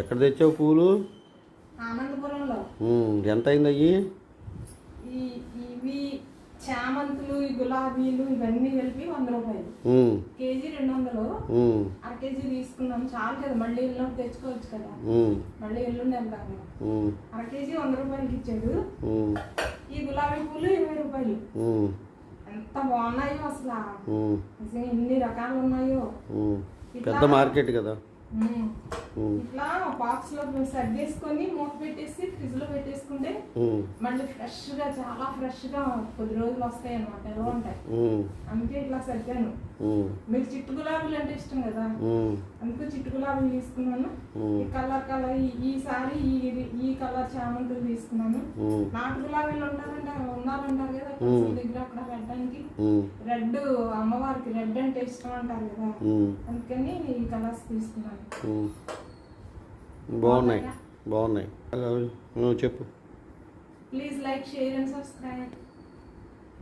ఎక్కడ తెచ్చావు పూలు? ఆనందపురంలో. ఎంత అయింది అయ్యి? ఈ ఇవి చామంతులు ఈ గులాబీలు ఇవన్నీ కలిపి వంద రూపాయలు. కేజీ రెండు వందలు. అర కేజీ తీసుకున్నాం. చాలు కదా మళ్ళీ తెచ్చుకోవచ్చు కదా. మళ్ళీ ఎల్లుండి వెళ్తాము ఉమ్, అర కేజీ వంద రూపాయలకి ఇచ్చాడు. ఈ గులాబీ పూలు ఇరవై రూపాయలు. ఎంత బాగున్నాయో అసలు. నిజంగా ఎన్ని రకాలు ఉన్నాయో. పెద్ద మార్కెట్ కదా. ఇట్లా బాక్స్ లో సర్దేసుకొని మూత పెట్టేసి ఉమ్, మళ్ళీ ఫ్రెష్గా చాలా ఫ్రెష్గా కొద్ది రోజులు వస్తాయి అనమాట ఎలా ఉంటాయి. అందుకే ఇట్లా సర్దాను. మీరు చిట్టు గులాబీలు అంటే ఇష్టం కదా? అందుకే చిట్టు గులాబీలు తీసుకున్నాను. కలర్ కలర్ ఈ- ఈసారి ఈ కలర్ చామంతులు తీసుకున్నాను. నాటు గులాబీలు ఉంటారంటే ఉన్నారంటారు కదా దగ్గర అక్కడ పెట్టడానికి. రెడ్ అమ్మవారికి రెడ్ అంటే ఇష్టం అంటారు కదా? అందుకని ఈ కలర్స్ తీసుకున్నాను. బాగున్నాయి? బాగున్నాయి. నువ్వు చెప్పు. Please like share and subscribe